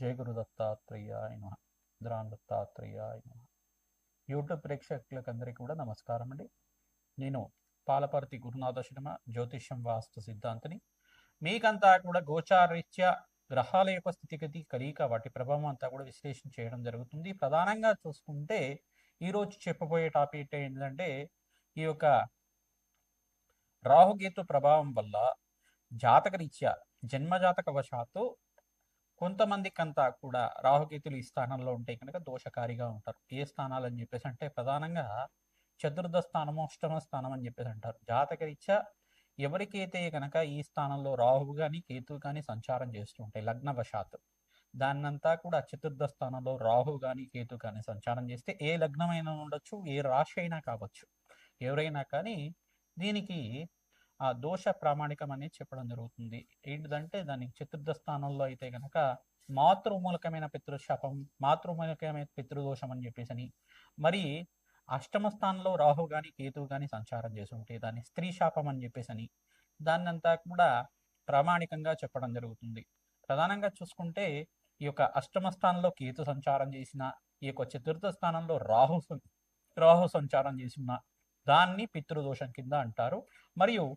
జయగురు దత్తాత్రేయ ఆయన నమ. ద్రాన్ ఆయన యూట్యూబ్ ప్రేక్షకులకందరికీ కూడా నమస్కారం అండి. నేను పాలపర్తి గురునాథ శర్మ జ్యోతిష్యం వాస్తు సిద్ధాంతిని. మీకంతా కూడా గోచారీత్యా గ్రహాల యొక్క స్థితిగతి కలియక వాటి ప్రభావం అంతా కూడా విశ్లేషణ చేయడం జరుగుతుంది. ప్రధానంగా చూసుకుంటే ఈరోజు చెప్పబోయే టాపిక్ ఏంటంటే ఈ యొక్క రాహుకేతు ప్రభావం వల్ల జాతకరీత్యా జన్మజాతక వశాత్తు కొంతమందికంతా కూడా రాహుకేతులు ఈ స్థానంలో ఉంటే కనుక దోషకారిగా ఉంటారు. ఏ స్థానాలు అని చెప్పేసి అంటే ప్రధానంగా చతుర్థ స్థానము అష్టమ స్థానం అని చెప్పేసి అంటారు. జాతకరీత్యా ఎవరికైతే కనుక ఈ స్థానంలో రాహువు కానీ కేతువు కానీ సంచారం చేస్తూ ఉంటాయి లగ్నవశాత్తు. దాన్నంతా కూడా చతుర్థ స్థానంలో రాహు కానీ కేతు కానీ సంచారం చేస్తే ఏ లగ్నమైనా ఉండొచ్చు ఏ రాశి అయినా కావచ్చు. ఎవరైనా కానీ దీనికి ఆ దోష ప్రామాణికం అనేది చెప్పడం జరుగుతుంది. ఏంటిదంటే దానికి చతుర్థ స్థానంలో అయితే కనుక మాతృమూలకమైన పితృశాపం మాతృమూలకమైన పితృదోషం అని చెప్పేసి అని మరి అష్టమ స్థానంలో రాహు కానీ కేతువు కానీ సంచారం చేసి ఉంటే దాన్ని స్త్రీ శాపం అని చెప్పేసి అని దాన్నంతా కూడా ప్రామాణికంగా చెప్పడం జరుగుతుంది. ప్రధానంగా చూసుకుంటే ఈ యొక్క అష్టమ స్థానంలో కేతు సంచారం చేసిన ఈ యొక్క చతుర్థ స్థానంలో రాహు సం- రాహు సంచారం చేసిన దాన్ని పితృదోషం కింద అంటారు. మరియు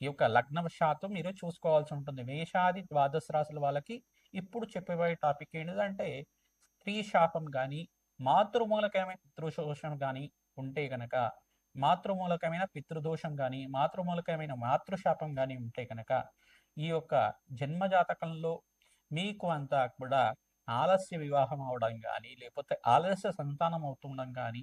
ఈ యొక్క లగ్నవశాత్తు మీరు చూసుకోవాల్సి ఉంటుంది. మేషాది ద్వాదశ రాశుల వాళ్ళకి ఇప్పుడు చెప్పబోయే టాపిక్ ఏంటంటే స్త్రీ శాపం కానీ మాతృమూలకమైన పితృదోషం కానీ ఉంటే గనక మాతృమూలకమైన పితృదోషం కానీ మాతృమూలకమైన మాతృశాపం కానీ ఉంటే కనుక ఈ యొక్క జన్మజాతకంలో మీకు అంతా కూడా ఆలస్య వివాహం అవడం కానీ లేకపోతే ఆలస్య సంతానం అవుతుండడం కానీ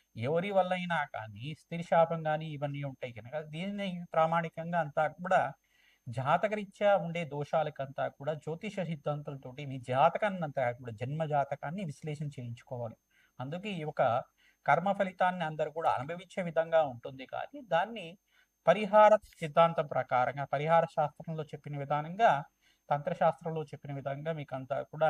ఎవరి వల్ల అయినా కానీ స్త్రీ శాపం కానీ ఇవన్నీ ఉంటాయి కనుక దీనిని ప్రామాణికంగా అంతా కూడా జాతకరీత్యా ఉండే దోషాలకంతా కూడా జ్యోతిష సిద్ధాంతాలతోటి మీ జాతకాన్ని అంతా కూడా జన్మ జాతకాన్ని విశ్లేషణ చేయించుకోవాలి. అందుకే ఈ ఒక కర్మ ఫలితాన్ని అందరూ కూడా అనుభవించే విధంగా ఉంటుంది కానీ దాన్ని పరిహార సిద్ధాంతం ప్రకారంగా పరిహార శాస్త్రంలో చెప్పిన విధానంగా తంత్రశాస్త్రంలో చెప్పిన విధంగా మీకు అంతా కూడా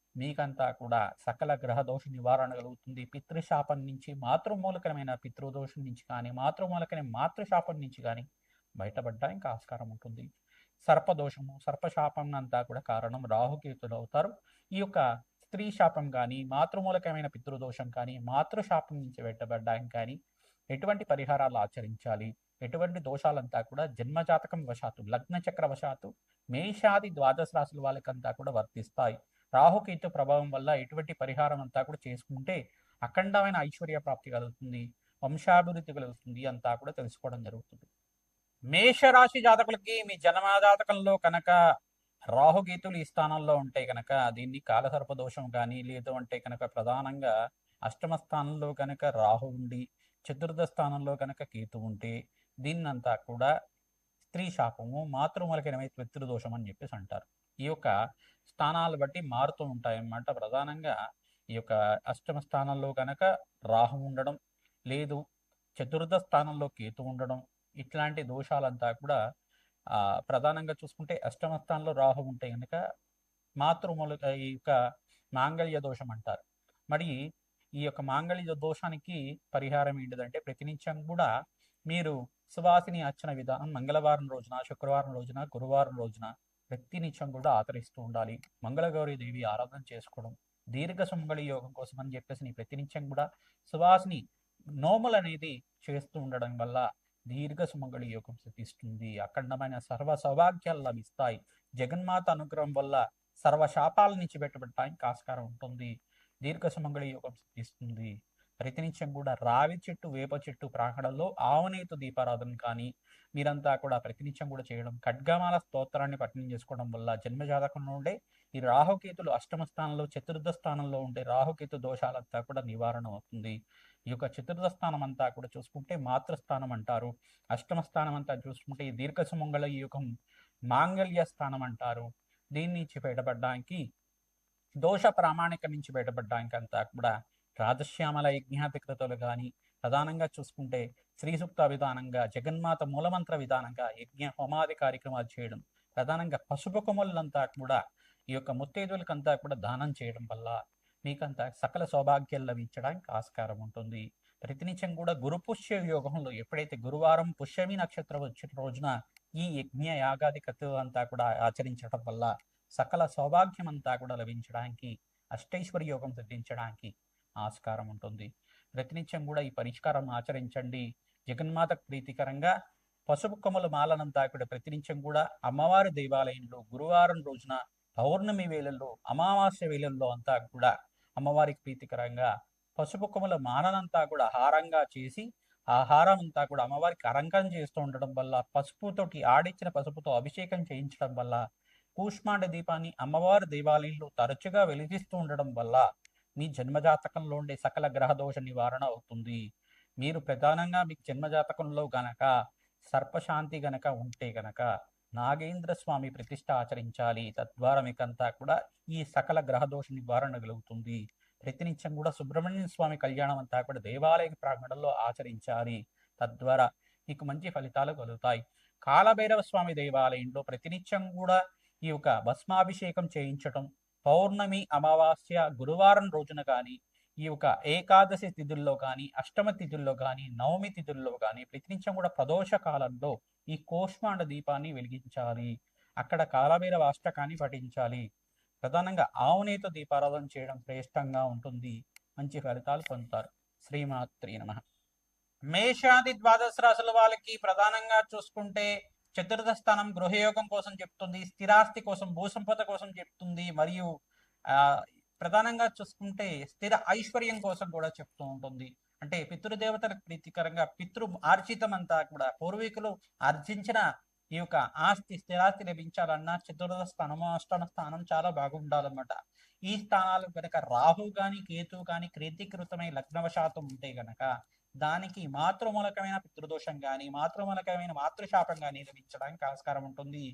మీకంతా కూడా సకల గ్రహ దోష నివారణ కలుగుతుంది. పితృశాపం నుంచి మాతృమూలకమైన పితృదోషం నుంచి కానీ మాతృమూలకమైన మాతృశాపం నుంచి కానీ బయటపడడానికి ఆస్కారం ఉంటుంది. సర్పదోషము సర్పశాపం అంతా కూడా కారణం రాహుకేతులు అవుతారు. ఈ యొక్క స్త్రీ శాపం కానీ మాతృమూలకమైన పితృదోషం కానీ మాతృశాపం నుంచి బయటపడడానికి కానీ ఎటువంటి పరిహారాలు ఆచరించాలి? ఎటువంటి దోషాలంతా కూడా జన్మజాతకం వశాత్తు లగ్న చక్ర వశాత్తు మేషాది ద్వాదశ రాశుల వాళ్ళకంతా కూడా వర్తిస్తాయి. రాహుకేతు ప్రభావం వల్ల ఎటువంటి పరిహారం అంతా కూడా చేసుకుంటే అఖండమైన ఐశ్వర్య ప్రాప్తి కలుగుతుంది వంశాభివృద్ధి కలుగుతుంది అంతా కూడా తెలుసుకోవడం జరుగుతుంది. మేషరాశి జాతకులకి మీ జన్మజాతకంలో కనుక రాహుకేతులు ఈ స్థానంలో ఉంటే కనుక దీన్ని కాలసర్ప దోషం కానీ లేదు అంటే కనుక ప్రధానంగా అష్టమ స్థానంలో కనుక రాహు ఉండి చతుర్థ స్థానంలో కనుక కేతు ఉంటే దీన్నంతా కూడా స్త్రీ శాపము మాతృమూలకమైన పితృదోషం అని చెప్పేసి అంటారు. ఈ యొక్క స్థానాలు బట్టి మారుతూ ఉంటాయన్నమాట. ప్రధానంగా ఈ యొక్క అష్టమ స్థానంలో కనుక రాహు ఉండడం లేదు చతుర్థ స్థానంలో కేతు ఉండడం ఇట్లాంటి దోషాలంతా కూడా ఆ ప్రధానంగా చూసుకుంటే అష్టమ స్థానంలో రాహు ఉంటే కనుక మాతృమూల ఈ యొక్క మాంగళ్య దోషం అంటారు. మరి ఈ యొక్క మాంగళ్య దోషానికి పరిహారం ఏంటిదంటే ప్రతినిత్యం కూడా మీరు సువాసిని అర్చన విధానం మంగళవారం రోజున శుక్రవారం రోజున గురువారం రోజున ప్రతినిత్యం కూడా ఆచరిస్తూ ఉండాలి. మంగళగౌరి దేవి ఆరాధన చేసుకోవడం దీర్ఘ సుమంగళి యోగం కోసం అని చెప్పేసి నీ ప్రతినిత్యం కూడా సువాసిని నోములు అనేది చేస్తూ ఉండడం వల్ల దీర్ఘ సుమంగళి యోగం సిద్ధిస్తుంది. అఖండమైన సర్వ సౌభాగ్యాలు లభిస్తాయి. జగన్మాత అనుగ్రహం వల్ల సర్వ శాపాల నుంచి పెట్టబడటానికి ఆస్కారం ఉంటుంది. దీర్ఘ సుమంగళి యోగం సిద్ధిస్తుంది. ప్రతినిత్యం కూడా రావి చెట్టు వేప చెట్టు ప్రాంగణంలో ఆవనేతు దీపారాధన కానీ మీరంతా కూడా ప్రతినిత్యం కూడా చేయడం ఖడ్గమాల స్తోత్రాన్ని పఠనం చేసుకోవడం వల్ల జన్మజాతకంలో ఉండే ఈ రాహుకేతులు అష్టమ స్థానంలో చతుర్థ స్థానంలో ఉండే రాహుకేతు దోషాలంతా కూడా నివారణ అవుతుంది. ఈ యొక్క చతుర్థ స్థానం అంతా కూడా చూసుకుంటే మాతృస్థానం అంటారు. అష్టమ స్థానం అంతా చూసుకుంటే ఈ దీర్ఘ సుమంగళ యుగం మాంగళ్య స్థానం అంటారు. దీని నుంచి బయటపడడానికి దోష ప్రామాణిక నుంచి బయటపడడానికి అంతా కూడా రాజశ్యామల యజ్ఞాధికృతులు కానీ ప్రధానంగా చూసుకుంటే శ్రీసూక్త విధానంగా జగన్మాత మూలమంత్ర విధానంగా యజ్ఞ హోమాది కార్యక్రమాలు చేయడం ప్రధానంగా పసుపు కొమ్మలంతా కూడా ఈ యొక్క ముత్తైదులకంతా కూడా దానం చేయడం వల్ల మీకంతా సకల సౌభాగ్యాలు లభించడానికి ఆస్కారం ఉంటుంది. ప్రతినిత్యం కూడా గురు పుష్య యోగంలో ఎప్పుడైతే గురువారం పుష్యమి నక్షత్రం వచ్చిన రోజున ఈ యజ్ఞ యాగాది కథ అంతా కూడా ఆచరించడం వల్ల సకల సౌభాగ్యం అంతా కూడా లభించడానికి అష్టైశ్వర్య యోగం సిద్ధించడానికి ఆస్కారం ఉంటుంది. ప్రతినిత్యం కూడా ఈ పరిష్కారం ఆచరించండి. జగన్మాతకు ప్రీతికరంగా పసుపు కొమ్మల మాలనంతా కూడా ప్రతినిత్యం కూడా అమ్మవారి దేవాలయంలో గురువారం రోజున పౌర్ణమి వేళల్లో అమావాస్య వేళల్లో అంతా కూడా అమ్మవారికి ప్రీతికరంగా పసుపు కొమ్మల మాలనంతా కూడా హారంగా చేసి ఆ హారం అంతా కూడా అమ్మవారికి అరంకం చేస్తూ ఉండడం వల్ల పసుపుతోటి ఆడిచ్చిన పసుపుతో అభిషేకం చేయించడం వల్ల కూష్మాండ దీపాన్ని అమ్మవారి దేవాలయంలో తరచుగా వెలిగిస్తూ ఉండడం వల్ల మీ జన్మజాతకంలో ఉండే సకల గ్రహదోష నివారణ అవుతుంది. మీరు ప్రధానంగా మీ జన్మజాతకంలో గనక సర్పశాంతి గనక ఉంటే గనక నాగేంద్ర స్వామి ప్రతిష్ట ఆచరించాలి. తద్వారా మీకంతా కూడా ఈ సకల గ్రహదోష నివారణ కలుగుతుంది. ప్రతినిత్యం కూడా సుబ్రహ్మణ్య స్వామి కళ్యాణం అంతా కూడా దేవాలయ ప్రాంగణంలో ఆచరించాలి. తద్వారా మీకు మంచి ఫలితాలు కలుగుతాయి. కాలభైరవ స్వామి దేవాలయంలో ప్రతినిత్యం కూడా ఈ యొక్క భస్మాభిషేకం చేయించటం పౌర్ణమి అమావాస్య గురువారం రోజున కానీ ఈ యొక్క ఏకాదశి తిథుల్లో కానీ అష్టమ తిథుల్లో కానీ నవమి తిథుల్లో కానీ ప్రతినిత్యం కూడా ప్రదోష కాలంలో ఈ కోష్మాండ దీపాన్ని వెలిగించాలి. అక్కడ కాలభైరవ అష్టకాన్ని పఠించాలి. ప్రధానంగా ఆవునేత దీపారాధన చేయడం శ్రేష్టంగా ఉంటుంది. మంచి ఫలితాలు పొందుతారు. శ్రీమాత్రి నమ. మేషాది ద్వాదశ రాశుల వాళ్ళకి ప్రధానంగా చూసుకుంటే చతుర్థ స్థానం గృహయోగం కోసం చెప్తుంది స్థిరాస్తి కోసం భూసంపద కోసం చెప్తుంది మరియు ఆ ప్రధానంగా చూసుకుంటే స్థిర ఐశ్వర్యం కోసం కూడా చెప్తూ ఉంటుంది. అంటే పితృదేవతలకు ప్రీతికరంగా పితృ ఆర్జితం అంతా కూడా పూర్వీకులు ఆర్జించిన ఈ యొక్క ఆస్తి స్థిరాస్తి లభించాలన్నా చతుర్థ స్థానము అష్టమ స్థానం చాలా బాగుండాలన్నమాట. ఈ స్థానాలు కనుక రాహు గాని కేతు గాని క్రీతికృతమై లగ్నవశాతం ఉంటే గనక దానికి మాతృమూలకమైన పితృదోషం గాని మాతృమూలకమైన మాతృశాపం గాని లభించడానికి ఆస్కారం ఉంటుంది.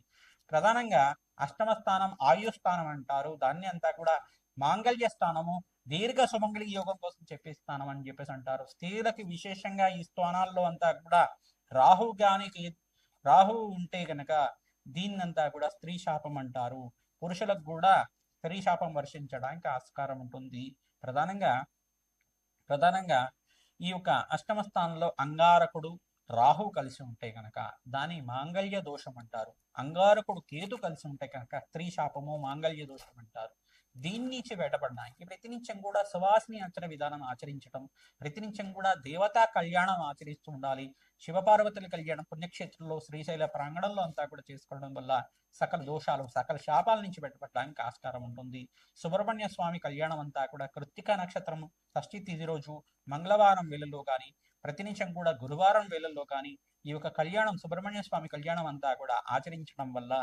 ప్రధానంగా అష్టమ స్థానం ఆయు స్థానం అంటారు. దాన్ని అంతా కూడా మాంగళ్య స్థానము దీర్ఘ సుమంగళి యోగం కోసం చెప్పే స్థానం అని చెప్పేసి అంటారు. స్త్రీలకి విశేషంగా ఈ స్థానాల్లో అంతా కూడా రాహు గానికి రాహు ఉంటే గనక దీన్నంతా కూడా స్త్రీ శాపం అంటారు. పురుషులకు కూడా స్త్రీ శాపం వర్షించడానికి ఆస్కారం ఉంటుంది. ప్రధానంగా ప్రధానంగా ఈ యొక్క అష్టమ స్థానంలో అంగారకుడు రాహు కలిసి ఉంటే కనుక దాని మాంగళ్య దోషం అంటారు. అంగారకుడు కేతు కలిసి ఉంటే కనుక స్త్రీ శాపము మాంగళ్య దోషం అంటారు. దీని నుంచి బయటపడడానికి ప్రతినిత్యం కూడా సువాసిని ఆచర విధానం ఆచరించడం ప్రతినిత్యం కూడా దేవతా కళ్యాణం ఆచరిస్తూ ఉండాలి. శివపార్వతుల కళ్యాణం పుణ్యక్షేత్రంలో శ్రీశైల ప్రాంగణంలో అంతా కూడా చేసుకోవడం వల్ల సకల దోషాలు సకల శాపాల నుంచి బయటపడడానికి ఆస్కారం ఉంటుంది. సుబ్రహ్మణ్య స్వామి కళ్యాణం అంతా కూడా కృత్తిక నక్షత్రం షష్ఠి తిథి రోజు మంగళవారం వేళల్లో కానీ ప్రతినిత్యం కూడా గురువారం వేళల్లో కానీ ఈ యొక్క కళ్యాణం సుబ్రహ్మణ్య స్వామి కళ్యాణం అంతా కూడా ఆచరించడం వల్ల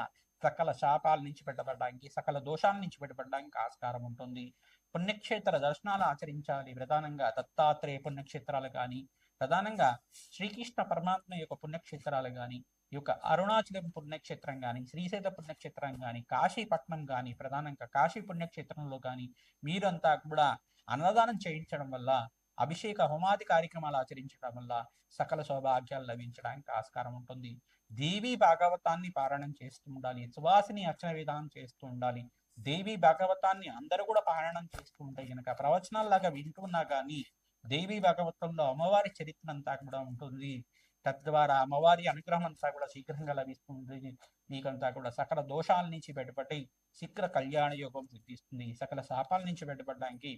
సకల శాపాల నుంచి పెట్టబడడానికి సకల దోషాల నుంచి పెట్టబడడానికి ఆస్కారం ఉంటుంది. పుణ్యక్షేత్ర దర్శనాలు ఆచరించాలి. ప్రధానంగా దత్తాత్రేయ పుణ్యక్షేత్రాలు కానీ ప్రధానంగా శ్రీకృష్ణ పరమాత్మ యొక్క పుణ్యక్షేత్రాలు కానీ ఈ యొక్క అరుణాచలం పుణ్యక్షేత్రం కానీ శ్రీశైల పుణ్యక్షేత్రం కానీ కాశీపట్నం కానీ ప్రధానంగా కాశీ పుణ్యక్షేత్రంలో కానీ మీరంతా కూడా అన్నదానం చేయించడం వల్ల అభిషేక హోమాది కార్యక్రమాలు ఆచరించడం వల్ల సకల సౌభాగ్యాలు లభించడానికి ఆస్కారం ఉంటుంది. దేవి భాగవతాన్ని పారాయణం చేస్తూ ఉండాలి సువాసిని అర్చన విధానం చేస్తూ ఉండాలి. దేవి భాగవతాన్ని అందరూ కూడా పారాయణం చేస్తూ ఉంటే కనుక ప్రవచనాల్లాగా వింటున్నా కానీ దేవి భాగవతంలో అమ్మవారి చరిత్ర అంతా కూడా ఉంటుంది. తద్వారా అమ్మవారి అనుగ్రహం అంతా కూడా శీఘ్రంగా లభిస్తుంది. నీకంతా కూడా సకల దోషాల నుంచి బయటపడి శీఘ్ర కళ్యాణ యోగం సిద్ధిస్తుంది. సకల శాపాల నుంచి బయటపడడానికి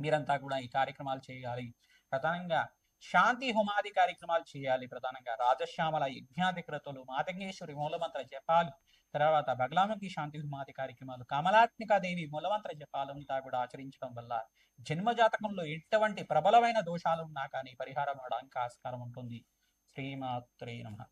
మీరంతా కూడా ఈ కార్యక్రమాలు చేయాలి. ప్రధానంగా శాంతి హోమాది కార్యక్రమాలు చేయాలి ప్రధానంగా. రాజశ్యామల యజ్ఞాధికృతులు మాతంగేశ్వరి మూలమంత్ర జపాలు తర్వాత బగలాముఖి శాంతి హోమాది కార్యక్రమాలు కమలాత్మికా దేవి మూలమంత్ర జపాలంతా కూడా ఆచరించడం వల్ల జన్మ జాతకంలో ఎటువంటి ప్రబలమైన దోషాలు ఉన్నా కానీ పరిహారం అవడానికి ఆస్కారం ఉంటుంది. శ్రీమాత్రే నమ.